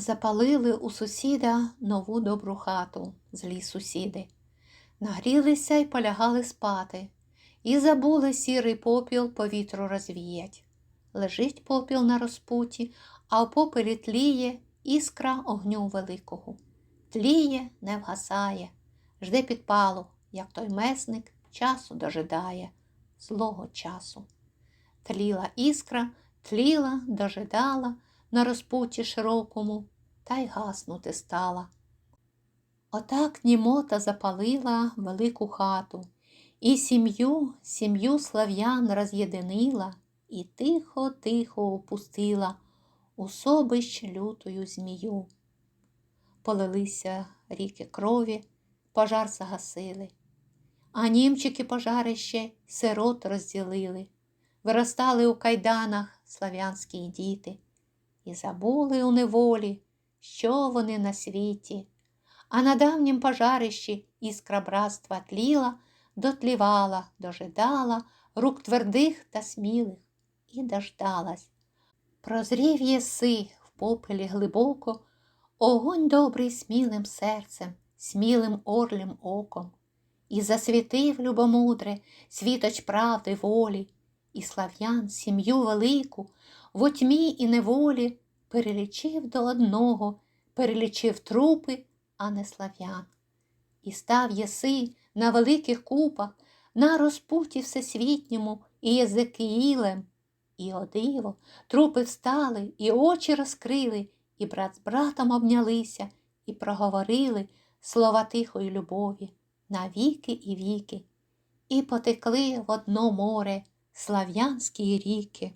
Запалили у сусіда нову добру хату, злі сусіди. Нагрілися й полягали спати, і забули сірий попіл по вітру розвіять. Лежить попіл на розпуті, а в попелі тліє іскра огню великого. Тліє, не вгасає, жде підпалу, як той месник часу дожидає, злого часу. Тліла іскра, тліла, дожидала на розпуті широкому, та й гаснути стала. Отак Німота запалила велику хату, і сім'ю, сім'ю слав'ян роз'єдинила, і тихо-тихо опустила у собищ лютою змію. Полилися ріки крові, пожар загасили, а німчики пожарище сирот розділили, виростали у кайданах слав'янські діти, і забули у неволі, що вони на світі. А на давнім пожарищі іскра братства тліла, дотлівала, дожидала рук твердих та смілих і дождалась. Прозрів єси в попелі глибоко, огонь добрий смілим серцем, смілим орлім оком, і засвітив любомудре світоч правди волі, і слав'ян сім'ю велику в тьмі і неволі перелічив до одного, перелічив трупи, а не слав'ян. І став єси на великих купах, на розпуті всесвітньому і Єзекиїлем. І о диво, трупи встали, і очі розкрили, і брат з братом обнялися, і проговорили слова тихої любові на віки і віки, і потекли в одно море слав'янські ріки.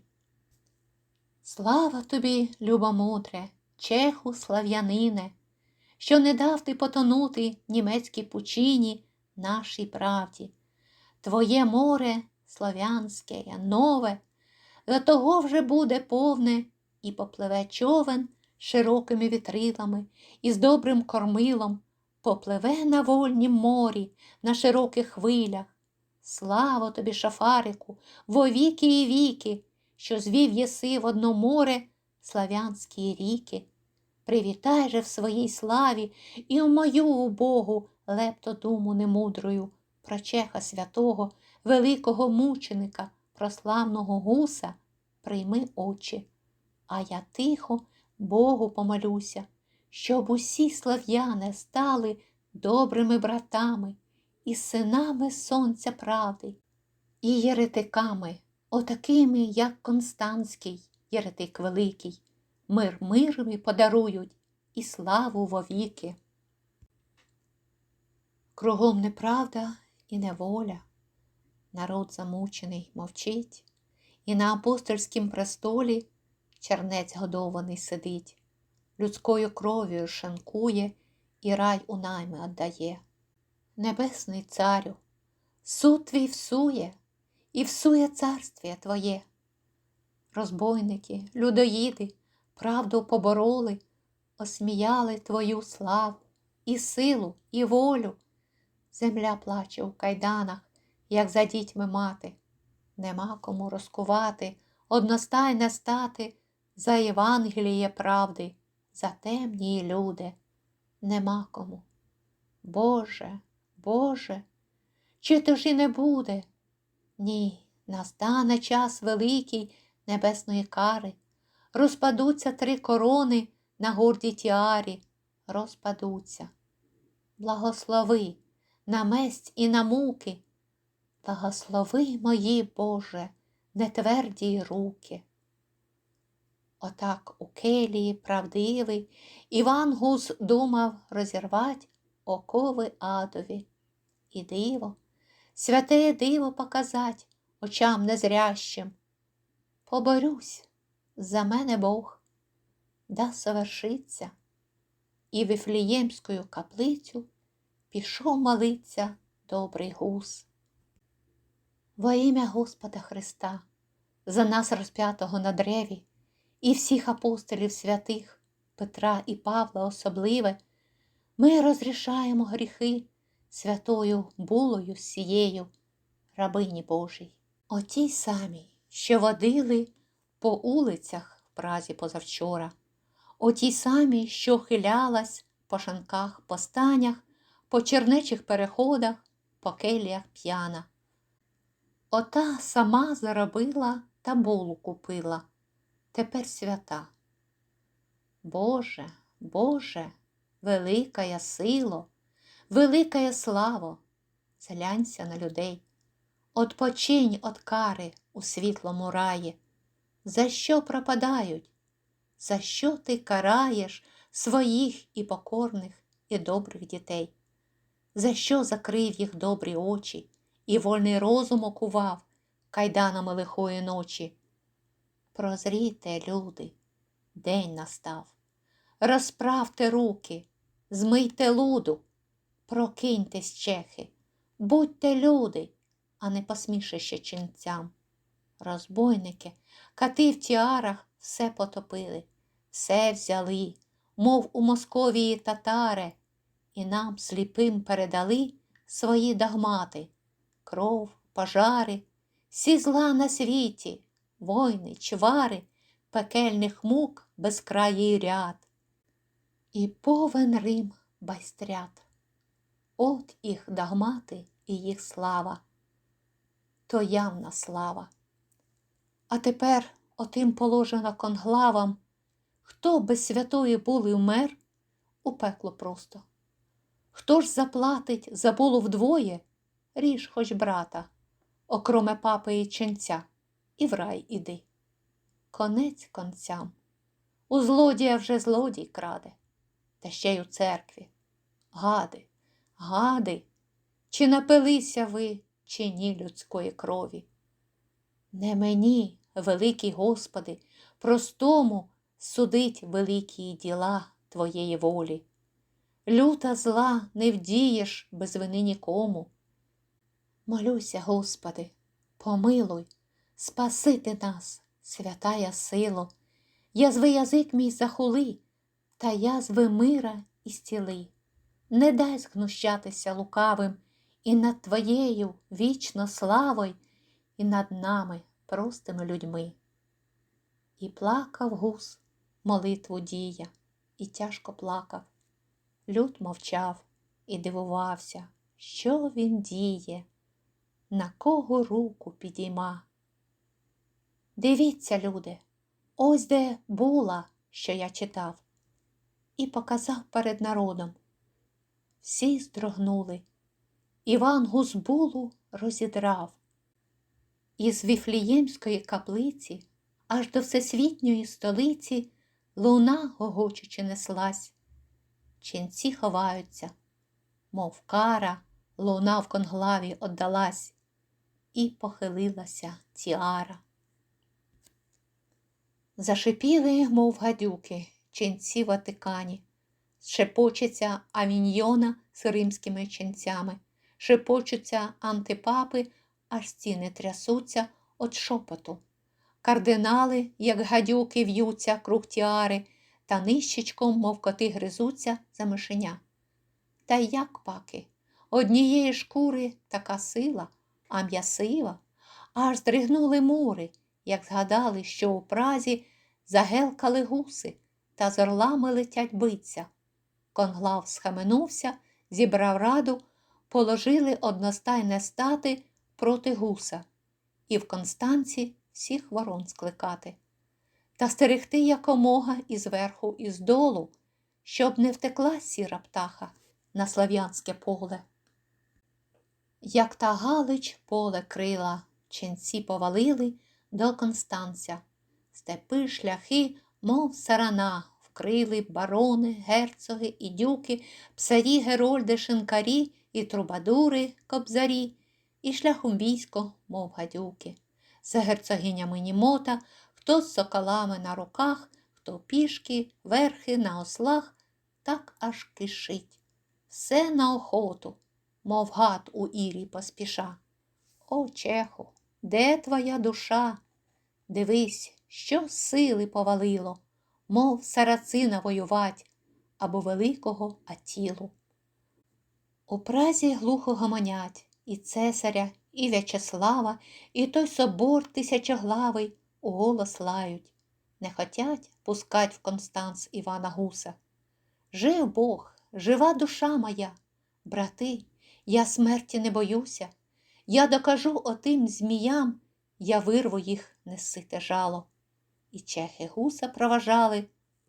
Слава тобі, любомудре, чеху слав'янине, що не дав ти потонути німецькій пучині нашій правді. Твоє море слав'янське, нове, до того вже буде повне і попливе човен широкими вітрилами і з добрим кормилом, попливе на вольнім морі, на широких хвилях. Слава тобі, шафарику, во віки і віки, що звів єси в одно море слав'янські ріки. Привітай же в своїй славі і в мою убогу лепто думу немудрою про чеха святого, великого мученика, прославного гуса, прийми очі, а я тихо Богу помолюся, щоб усі слав'яни стали добрими братами і синами сонця правди, і єретиками, отакими, як Констанський, єретик великий, мир мирові подарують і славу вовіки. Кругом неправда і неволя, народ замучений мовчить, і на апостольськім престолі чернець годований сидить, людською кров'ю шанкує і рай у найми отдає. Небесний царю, суд твій всує, і всує царствіє Твоє. Розбойники, людоїди, правду побороли, осміяли Твою славу, і силу, і волю. Земля плаче у кайданах, як за дітьми мати. Нема кому розкувати, одностайне стати за Євангеліє правди, за темні люди. Нема кому. Боже, Боже, чи то ж і не буде? Ні, настане час великий небесної кари, розпадуться три корони на гордій тіарі, розпадуться. Благослови на месть і на муки, благослови мої, Боже, нетверді руки. Отак у келії правдивий Іван Гус думав розірвать окови адові. І диво, святе диво показать очам незрящим. Поборюсь, за мене Бог, да совершиться, і Вифліємською каплицю пішов молиться добрий гус. Во ім'я Господа Христа, за нас розп'ятого на древі, і всіх апостолів святих, Петра і Павла особливе, ми розрішаємо гріхи святою булою сією, рабині Божій, отій самій, що водили по улицях в Празі позавчора, Отій самій, що хилялась по шанках, по станях, по чернечих переходах, по келіях п'яна. Ота сама заробила та булу купила, тепер свята. Боже, Боже, великая сило, великая славо, зглянься на людей. Отпочинь от кари у світлому раї. За що пропадають? За що ти караєш своїх і покорних, і добрих дітей? За що закрив їх добрі очі і вольний розум окував кайданами лихої ночі? Прозрійте, люди, день настав. Розправте руки, змийте луду, прокиньтесь, чехи, будьте люди, а не посмішище ченцям. Розбойники, кати в тіарах все потопили, все взяли, мов у Московії татари, і нам сліпим передали свої догмати, кров, пожари, всі зла на світі, войни, чвари, пекельних мук безкраїй ряд. І повен Рим байстрят. От їх догмати і їх слава, то явна слава. А тепер отим положено конглавам, хто без святої були вмер, у пекло просто. Хто ж заплатить за булу вдвоє, ріж хоч брата, окроме папи і ченця, і в рай іди. Конець концям. У злодія вже злодій краде, та ще й у церкві. Гади, гади, чи напилися ви, чи ні людської крові? Не мені, великий Господи, простому судить великі діла Твоєї волі. Люта зла не вдієш без вини нікому. Молюся, Господи, помилуй, спасити нас, святая сило, язви язик мій захули, та язви мира і стіли. Не дай згнущатися лукавим і над Твоєю вічно славою, і над нами, простими людьми. І плакав гус, молитву дія, і тяжко плакав. Люд мовчав і дивувався, що він діє, на кого руку підійма. Дивіться, люди, ось де була, що я читав, і показав перед народом. Всі здрогнули. Іван Гузбулу розідрав. Із Віфліємської каплиці аж до всесвітньої столиці луна гогочучи неслась. Ченці ховаються, мов кара, луна в конглаві оддалась, і похилилася тіара. Зашипіли, мов гадюки, ченці Ватикані, шепочеться авіньйона з римськими ченцями, шепочуться антипапи, аж стіни трясуться от шопоту. Кардинали, як гадюки, в'ються круг тіари, та нищечком, мов коти гризуться за мишеня. Та як паки, однієї шкури така сила, а м'ясива, аж здригнули мури, як згадали, що у празі загелкали гуси та з орлами летять биться. Конглав схаменувся, зібрав раду, положили одностайне стати проти гуса, і в Констанці всіх ворон скликати, та стерегти якомога і зверху, і здолу, щоб не втекла сіра птаха на слав'янське поле. Як та Галич поле крила, ченці повалили до Констанця, степи, шляхи, мов сарана, вкрили барони, герцоги і дюки, псарі, герольди, шинкарі і трубадури, кобзарі, і шляхом військо, мов гадюки. За герцогинями Німота, хто з соколами на руках, хто пішки, верхи на ослах, так аж кишить. Все на охоту, мов гад у ірі поспіша. О, чеху, де твоя душа? Дивись, що сили повалило, мов сарацина воювать або великого Атілу. У празі глухо гомонять і цесаря, і В'ячеслава, і той собор тисячоглавий у голос лають. не хотять пускать в Констанц Івана Гуса. Жив Бог, жива душа моя, брати, я смерті не боюся. Я докажу отим зміям, я вирву їх несите жало. І чехи гуса проважали,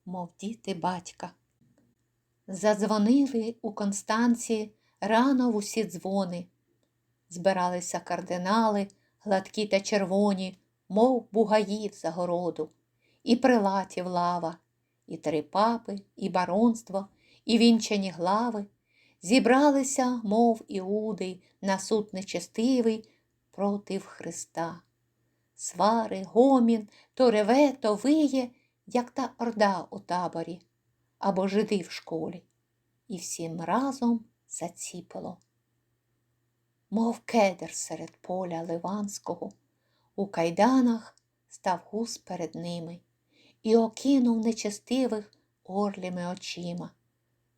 мов діти батька. Задзвонили у Констанці рано в усі дзвони. Збиралися кардинали, гладкі та червоні, мов бугаї в загороду, і прилатів лава, і три папи, і баронство, і вінчані глави. Зібралися, мов іуди, на суд нечестивий против Христа. Свари, гомін, то реве, то виє, як та орда у таборі, або жиди в школі, і всім разом заціпило. Мов кедр серед поля Ливанського, у кайданах став гус перед ними і окинув нечестивих орліми очима.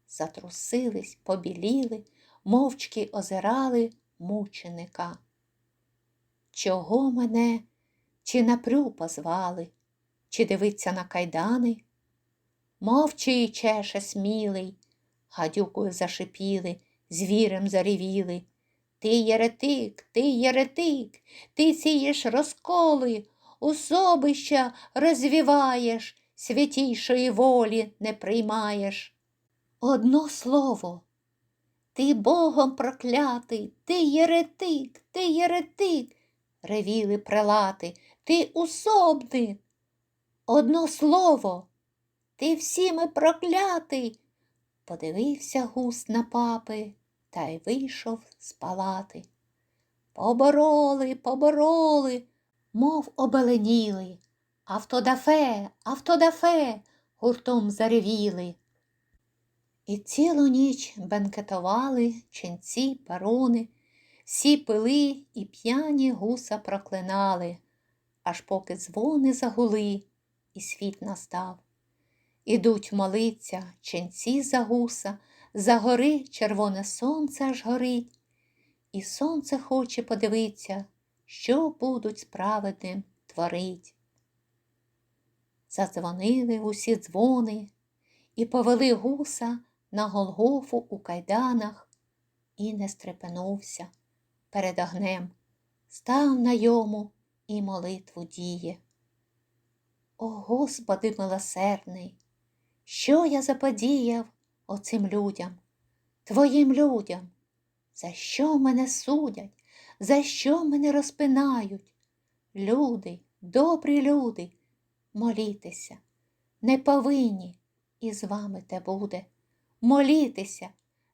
Затрусились, побіліли, мовчки озирали мученика. Чого мене чи на прю позвали, чи дивиться на кайдани? Мовчи, чеше смілий, гадюкою зашипіли, звірем заревіли. Ти єретик, ти єретик, ти сієш розколи, особища розвіваєш, святійшої волі не приймаєш. Одно слово. Ти Богом проклятий, ти єретик, ти єретик, ревіли прелати, ти усобник. Одно слово, ти всіми проклятий. Подивився гус на папи та й вийшов з палати. Побороли, побороли, мов обеленіли. Автодафе, автодафе, гуртом заревіли. І цілу ніч бенкетували ченці, парони, всі пили і п'яні гуса проклинали, аж поки дзвони загули, і світ настав. Ідуть молиться ченці за гуса, за гори червоне сонце аж горить, і сонце хоче подивитися, що будуть справедним творить. Задзвонили усі дзвони і повели гуса на Голгофу у кайданах і не стрепенувся перед огнем, став на йому і молитву діє. О Господи милосердний, що я заподіяв оцим людям, твоїм людям, за що мене судять, за що мене розпинають? Люди, добрі люди, молітеся, не повинні, і з вами те буде. Молітеся,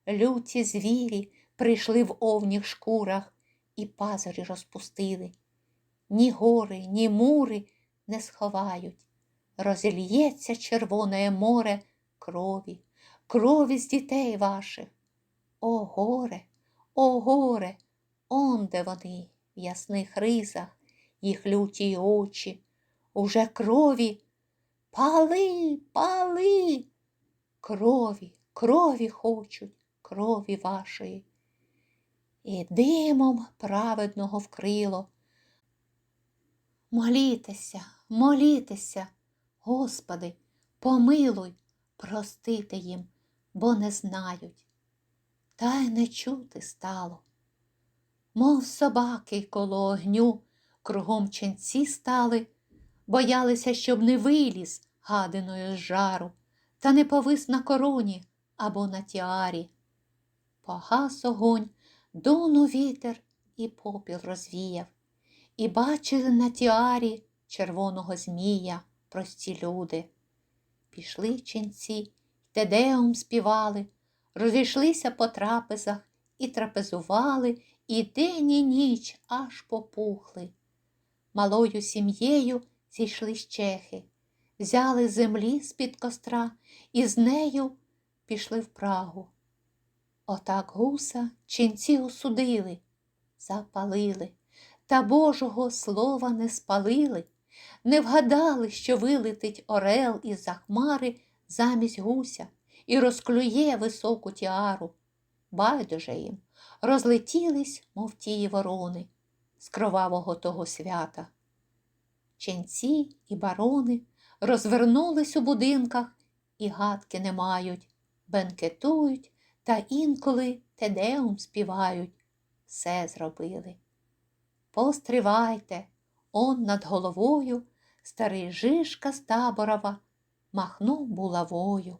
люті звірі прийшли в овніх шкурах і пазурі розпустили. Ні гори, ні мури не сховають. Розільється червоне море крові, крові з дітей ваших. О горе, о горе, он де вони в ясних ризах, їх люті очі, уже крові. Пали, пали, крові, крові хочуть, крові вашої. І димом праведного вкрило. Молітеся, молітеся, Господи, помилуй, простити їм, бо не знають. Та й не чути стало. Мов собаки коло огню, кругом ченці стали, боялися, щоб не виліз гадиною з жару, та не повис на короні або на тіарі. Погас огонь, дунув вітер і попіл розвіяв, і бачили на тіарі червоного змія прості люди. Пішли ченці, тедеум співали, розійшлися по трапезах і трапезували, і день і ніч аж попухли. Малою сім'єю зійшли з чехи, взяли землі з-під костра і з нею пішли в Прагу. Отак гуса ченці осудили, запалили, та Божого слова не спалили, не вгадали, що вилетить орел із за хмари замість гуся і розклює високу тіару. Байдуже їм розлетілись, мов тії ворони, з кровавого того свята. Ченці і барони розвернулись у будинках і гадки не мають, бенкетують та інколи тедеум співають. Все зробили. Постривайте, он над головою старий Жишка з таборова махнув булавою.